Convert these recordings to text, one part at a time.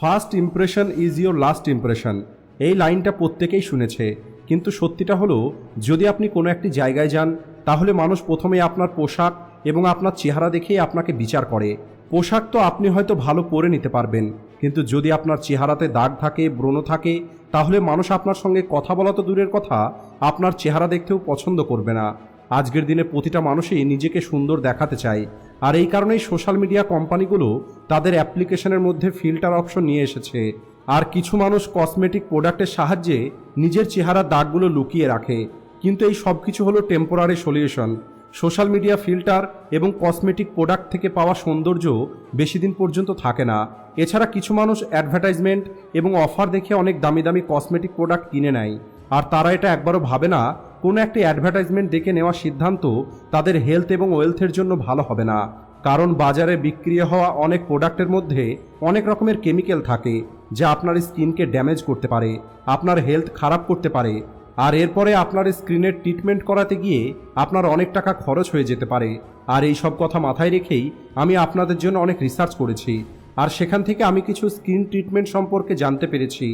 First impression is your last impression. এই লাইনটা প্রত্যেকেই শুনেছে। কিন্তু সত্যিটা হলো, যদি আপনি কোনো একটি জায়গায় যান, তাহলে মানুষ প্রথমে আপনার পোশাক এবং আপনার চেহারা দেখেই আপনাকে বিচার করে। পোশাক তো আপনি হয়তো ভালো পরে নিতে পারবেন, কিন্তু যদি আপনার চেহারাতে দাগ থাকে, ব্রণ থাকে, তাহলে মানুষ আপনার সঙ্গে কথা বলা তো দূরের কথা, আপনার চেহারা দেখতেও পছন্দ করবে না। আজকের দিনে প্রতিটা মানুষই নিজেকে সুন্দর দেখাতে চায়। আর এই কারণেই সোশ্যাল মিডিয়া কোম্পানিগুলো তাদের অ্যাপ্লিকেশনের মধ্যে ফিল্টার অপশন নিয়ে এসেছে। আর কিছু মানুষ কসমেটিক প্রোডাক্টের সাহায্যে নিজের চেহারার দাগগুলো লুকিয়ে রাখে। কিন্তু এই সব কিছু হলো temporary solution. Social media filter এবং কসমেটিক প্রোডাক্ট থেকে পাওয়া সৌন্দর্য বেশি দিন পর্যন্ত থাকে না। এছাড়া কিছু মানুষ অ্যাডভার্টাইজমেন্ট এবং অফার দেখে অনেক দামি দামি কসমেটিক প্রোডাক্ট কিনে নেয়। আর তারা এটা একবারও ভাবে না কোনো একটি অ্যাডভার্টাইজমেন্ট দেখে নেওয়া সিদ্ধান্ত তাদের হেলথ এবং ওয়েলথের জন্য ভালো হবে না। কারণ বাজারে বিক্রি হওয়া অনেক প্রোডাক্টের মধ্যে অনেক রকমের কেমিক্যাল থাকে, যা আপনার স্কিনকে ড্যামেজ করতে পারে, আপনার হেলথ খারাপ করতে পারে। আর এরপরে আপনার স্ক্রিনের ট্রিটমেন্ট করাতে গিয়ে আপনার অনেক টাকা খরচ হয়ে যেতে পারে। আর এই সব কথা মাথায় রেখেই আমি আপনাদের জন্য অনেক রিসার্চ করেছি। আর সেখান থেকে আমি কিছু স্কিন ট্রিটমেন্ট সম্পর্কে জানতে পেরেছি,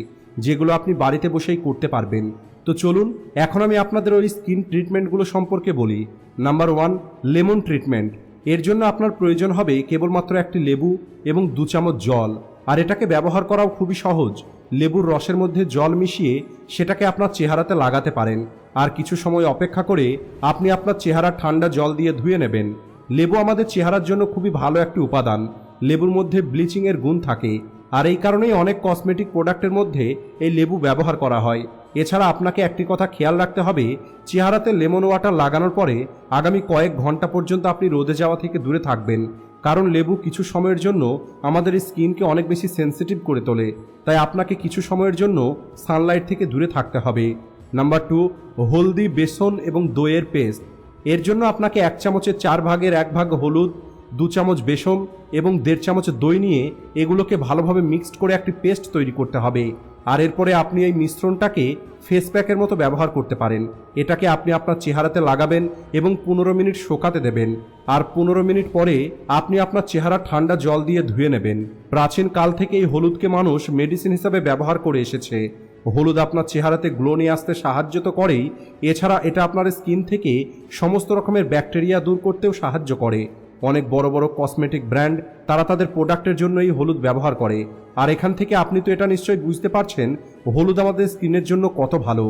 যেগুলো আপনি বাড়িতে বসেই করতে পারবেন। তো চলুন, এখন আমি আপনাদের ওই স্কিন ট্রিটমেন্টগুলো সম্পর্কে বলি। Number one, lemon treatment. এর জন্য আপনার প্রয়োজন হবে কেবলমাত্র একটি লেবু এবং দু চামচ জল। আর এটাকে ব্যবহার করাও খুবই সহজ। লেবুর রসের মধ্যে জল মিশিয়ে সেটাকে আপনার চেহারাতে লাগাতে পারেন। আর কিছু সময় অপেক্ষা করে আপনি আপনার চেহারা ঠান্ডা জল দিয়ে ধুয়ে নেবেন। লেবু আমাদের চেহারার জন্য খুবই ভালো একটি উপাদান। লেবুর মধ্যে ব্লিচিংয়ের গুণ থাকে। আর এই কারণেই অনেক কসমেটিক প্রোডাক্টের মধ্যে এই লেবু ব্যবহার করা হয়। এছাড়া আপনাকে একটি কথা খেয়াল রাখতে হবে, চেহারাতে লেমন ওয়াটার লাগানোর পরে আগামী কয়েক ঘণ্টা পর্যন্ত আপনি রোদে যাওয়া থেকে দূরে থাকবেন। কারণ লেবু কিছু সময়ের জন্য আমাদের স্কিনকে অনেক বেশি সেন্সিটিভ করে তোলে। তাই আপনাকে কিছু সময়ের জন্য সানলাইট থেকে দূরে থাকতে হবে। নাম্বার টু হলদি, বেসন এবং দইয়ের পেস্ট এর জন্য আপনাকে এক চামচের চার ভাগের এক ভাগ হলুদ দু চামচ বেসন এবং দেড় চামচ দই নিয়ে এগুলোকে ভালোভাবে মিক্সড করে একটি পেস্ট তৈরি করতে হবে। আর এরপরে আপনি এই মিশ্রণটাকে ফেস প্যাকের মতো ব্যবহার করতে পারেন। এটাকে আপনি আপনার চেহারাতে লাগাবেন এবং পনেরো মিনিট শোকাতে দেবেন। আর পনেরো মিনিট পরে আপনি আপনার চেহারা ঠান্ডা জল দিয়ে ধুয়ে নেবেন। প্রাচীন কাল থেকে এই হলুদকে মানুষ মেডিসিন হিসাবে ব্যবহার করে এসেছে। হলুদ আপনার চেহারাতে গ্লো নিয়ে আসতে সাহায্য তো করেই। এছাড়া এটা আপনার স্কিন থেকে সমস্ত রকমের ব্যাকটেরিয়া দূর করতেও সাহায্য করে। অনেক বড় বড় কসমেটিক ব্র্যান্ড তারা তাদের প্রোডাক্টের জন্য এই হলুদ ব্যবহার করে। আর এখান থেকে আপনি তো এটা নিশ্চয়ই বুঝতে পারছেন, হলুদ আমাদের স্কিনের জন্য কত ভালো।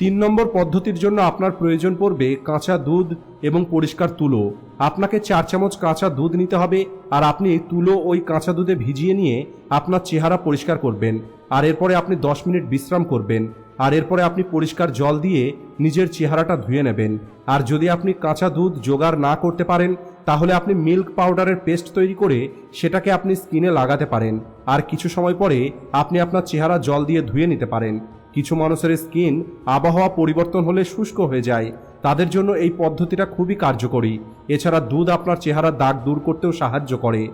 তিন নম্বর পদ্ধতির জন্য আপনার প্রয়োজন পড়বে কাঁচা দুধ এবং পরিষ্কার তুলো। আপনাকে চার চামচ কাঁচা দুধ নিতে হবে আর আপনি তুলো ওই কাঁচা দুধে ভিজিয়ে নিয়ে আপনার চেহারা পরিষ্কার করবেন। আর এরপরে আপনি দশ মিনিট বিশ্রাম করবেন। আর এরপরে আপনি পরিষ্কার জল দিয়ে নিজের চেহারাটা ধুয়ে নেবেন। আর যদি আপনি কাঁচা দুধ জোগাড় না করতে পারেন তাহলে আপনি মিল্ক পাউডারের পেস্ট তৈরি করে সেটাকে আপনি স্কিনে লাগাতে পারেন। আর কিছু সময় পরে আপনি আপনার চেহারা জল দিয়ে ধুয়ে নিতে পারেন। কিছু মানুষের স্কিন আবহাওয়া পরিবর্তন হলে শুষ্ক হয়ে যায়। তাদের জন্য এই পদ্ধতিটা খুবই কার্যকরী। এছাড়া দুধ আপনার চেহারার দাগ দূর করতেও সাহায্য করে।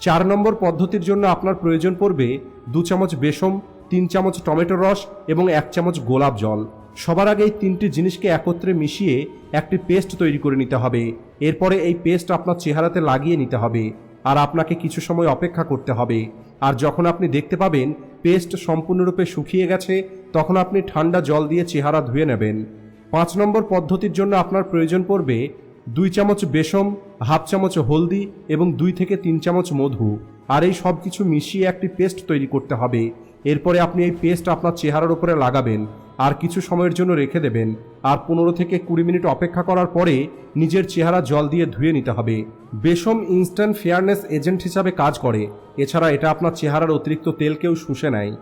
চার নম্বর পদ্ধতির জন্য আপনার প্রয়োজন পড়বে দু চামচ বেসম তিন চামচ টমেটো রস এবং এক চামচ গোলাপ জল। সবার আগে এই তিনটি জিনিসকে একত্রে মিশিয়ে একটি পেস্ট তৈরি করে নিতে হবে। এরপরে এই পেস্ট আপনার চেহারাতে লাগিয়ে নিতে হবে আর আপনাকে কিছু সময় অপেক্ষা করতে হবে। আর যখন আপনি দেখতে পাবেন পেস্ট সম্পূর্ণরূপে শুকিয়ে গেছে, তখন আপনি ঠান্ডা জল দিয়ে চেহারা ধুয়ে নেবেন। পাঁচ নম্বর পদ্ধতির জন্য আপনার প্রয়োজন পড়বে দুই চামচ বেসম, হাফ চামচ হলদি এবং দুই থেকে তিন চামচ মধু। আর এই সব কিছু মিশিয়ে একটি পেস্ট তৈরি করতে হবে। এরপরে আপনি এই পেস্ট আপনার চেহারার উপরে লাগাবেন। আর কিছু সময়ের জন্য রেখে দেবেন। আর পনেরো থেকে কুড়ি মিনিট অপেক্ষা করার পরে নিজের চেহারা জল দিয়ে ধুয়ে নিতে হবে। বেসম ইনস্ট্যান্ট ফেয়ারনেস এজেন্ট হিসাবে কাজ করে। এছাড়া এটা আপনার চেহারার অতিরিক্ত তেলকেও শুষে নেয়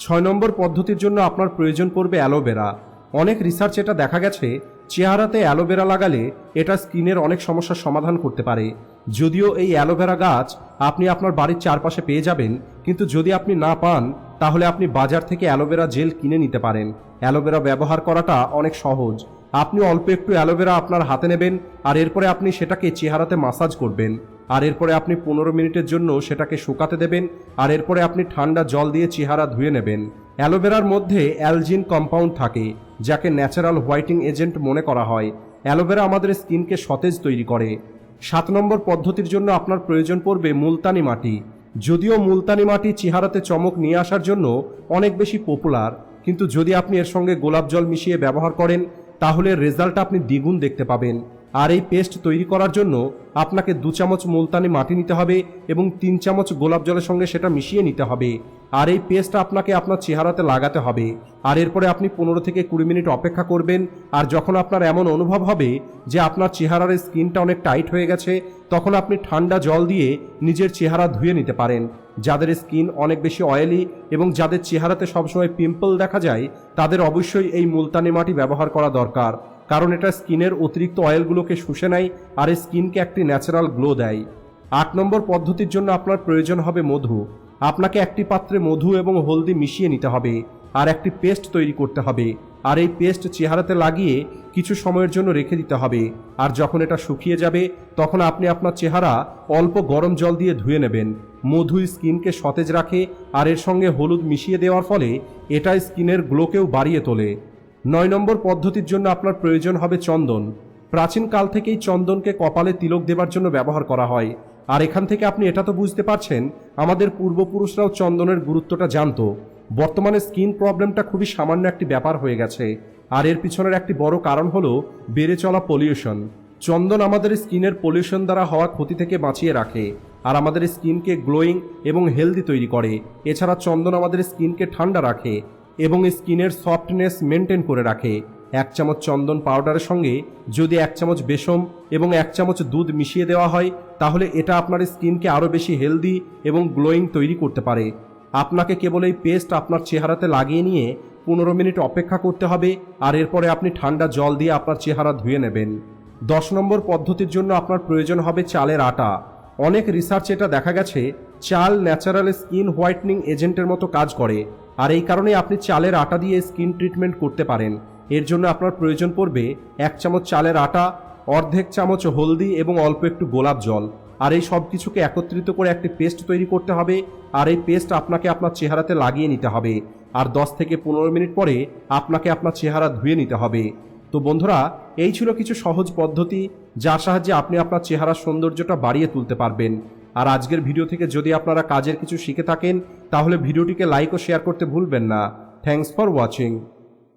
ছয় নম্বর পদ্ধতির জন্য আপনার প্রয়োজন পড়বে অ্যালোভেরা। অনেক রিসার্চ এটা দেখা গেছে, চেহারাতে অ্যালোভেরা লাগালে এটা স্কিনের অনেক সমস্যার সমাধান করতে পারে। যদিও এই অ্যালোভেরা গাছ আপনি আপনার বাড়ির চারপাশে পেয়ে যাবেন, কিন্তু যদি আপনি না পান তাহলে আপনি বাজার থেকে অ্যালোভেরা জেল কিনে নিতে পারেন। অ্যালোভেরা ব্যবহার করাটা অনেক সহজ। আপনি অল্প একটু অ্যালোভেরা আপনার হাতে নেবেন, আর এরপরে আপনি সেটাকে চেহারাতে মাসাজ করবেন। আর এরপরে আপনি পনেরো মিনিটের জন্য সেটাকে শুকাতে দেবেন, আর এরপরে আপনি ঠান্ডা জল দিয়ে চেহারা ধুয়ে নেবেন। অ্যালোভেরার মধ্যে অ্যালজিন কম্পাউন্ড থাকে, যাকে ন্যাচারাল হোয়াইটিং এজেন্ট মনে করা হয়। অ্যালোভেরা আমাদের স্কিনকে সতেজ তৈরি করে। সাত নম্বর পদ্ধতির জন্য আপনার প্রয়োজন পড়বে মুলতানি মাটি। যদিও মুলতানি মাটি চেহারাতে চমক নিয়ে আসার জন্য অনেক বেশি পপুলার কিন্তু যদি আপনি এর সঙ্গে গোলাপ জল মিশিয়ে ব্যবহার করেন, তাহলে রেজাল্ট আপনি দ্বিগুণ দেখতে পাবেন। আর এই পেস্ট তৈরি করার জন্য আপনাকে দু চামচ মুলতানি মাটি নিতে হবে এবং তিন চামচ গোলাপ জলের সঙ্গে সেটা মিশিয়ে নিতে হবে। আর এই পেস্ট আপনাকে আপনার চেহারাতে লাগাতে হবে। আর এরপরে আপনি পনেরো থেকে কুড়ি মিনিট অপেক্ষা করবেন। আর যখন আপনার এমন অনুভব হবে যে আপনার চেহারার স্কিনটা অনেক টাইট হয়ে গেছে, তখন আপনি ঠান্ডা জল দিয়ে নিজের চেহারা ধুয়ে নিতে পারেন। যাদের স্কিন অনেক বেশি অয়েলি এবং যাদের চেহারাতে সবসময় পিম্পল দেখা যায়, তাদের অবশ্যই এই মুলতানি মাটি ব্যবহার করা দরকার। কারণ এটা স্কিনের অতিরিক্ত অয়েলগুলোকে শুষে নেয় আর এই স্কিনকে একটি ন্যাচারাল গ্লো দেয়। আট নম্বর পদ্ধতির জন্য আপনার প্রয়োজন হবে মধু। আপনাকে একটি পাত্রে মধু এবং হলদি মিশিয়ে নিতে হবে আর একটি পেস্ট তৈরি করতে হবে। আর এই পেস্ট চেহারাতে লাগিয়ে কিছু সময়ের জন্য রেখে দিতে হবে। আর যখন এটা শুকিয়ে যাবে, তখন আপনি আপনার চেহারা অল্প গরম জল দিয়ে ধুয়ে নেবেন। মধু স্কিনকে সতেজ রাখে আর এর সঙ্গে হলুদ মিশিয়ে দেওয়ার ফলে এটা স্কিনের গ্লোকেও বাড়িয়ে তোলে। নয় নম্বর পদ্ধতির জন্য আপনার প্রয়োজন হবে চন্দন। প্রাচীনকাল থেকেই চন্দনকে কপালে তিলক দেবার জন্য ব্যবহার করা হয়। আর এখান থেকে আপনি এটা তো বুঝতে পারছেন, আমাদের পূর্বপুরুষরাও চন্দনের গুরুত্বটা জানতো। বর্তমানে স্কিন প্রবলেমটা খুবই সামান্য একটি ব্যাপার হয়ে গেছে। আর এর পিছনের একটি বড় কারণ হলো বেড়ে চলা পলিউশন। চন্দন আমাদের স্কিনের পলিউশন দ্বারা হওয়া ক্ষতি থেকে বাঁচিয়ে রাখে, আর আমাদের স্কিনকে গ্লোয়িং এবং হেলদি তৈরি করে। এছাড়া চন্দন আমাদের স্কিনকে ঠান্ডা রাখে এবং স্কিনের সফটনেস মেনটেন করে রাখে। এক চামচ চন্দন পাউডারের সঙ্গে যদি এক চামচ বেসম এবং এক চামচ দুধ মিশিয়ে দেওয়া হয়, তাহলে এটা আপনার স্কিনকে আরও বেশি হেলদি এবং গ্লোয়িং তৈরি করতে পারে। আপনাকে কেবল এই পেস্ট আপনার চেহারাতে লাগিয়ে নিয়ে পনেরো মিনিট অপেক্ষা করতে হবে আর এরপরে আপনি ঠান্ডা জল দিয়ে আপনার চেহারা ধুয়ে নেবেন। দশ নম্বর পদ্ধতির জন্য আপনার প্রয়োজন হবে চালের আটা। অনেক রিসার্চ এটা দেখা গেছে, চাল ন্যাচারাল স্কিন হোয়াইটনিং এজেন্টের মতো কাজ করে। আর এই কারণে আপনি চালের আটা দিয়ে স্কিন ট্রিটমেন্ট করতে পারেন। এর জন্য আপনার প্রয়োজন পড়বে এক চামচ চালের আটা, অর্ধেক চামচ হলদি এবং অল্প একটু গোলাপ জল। আর এই সব কিছুকে একত্রিত করে একটি পেস্ট তৈরি করতে হবে। আর এই পেস্ট আপনাকে আপনার চেহারাতে লাগিয়ে নিতে হবে। আর দশ থেকে পনেরো মিনিট পরে আপনাকে আপনার চেহারা ধুয়ে নিতে হবে। তো বন্ধুরা, এই ছিল কিছু সহজ পদ্ধতি, যার সাহায্যে আপনি আপনার চেহারার সৌন্দর্যটা বাড়িয়ে তুলতে পারবেন। আর আজকের ভিডিও থেকে যদি আপনারা কাজের কিছু শিখে থাকেন, তাহলে ভিডিওটিকে লাইক ও শেয়ার করতে ভুলবেন না। Thanks for watching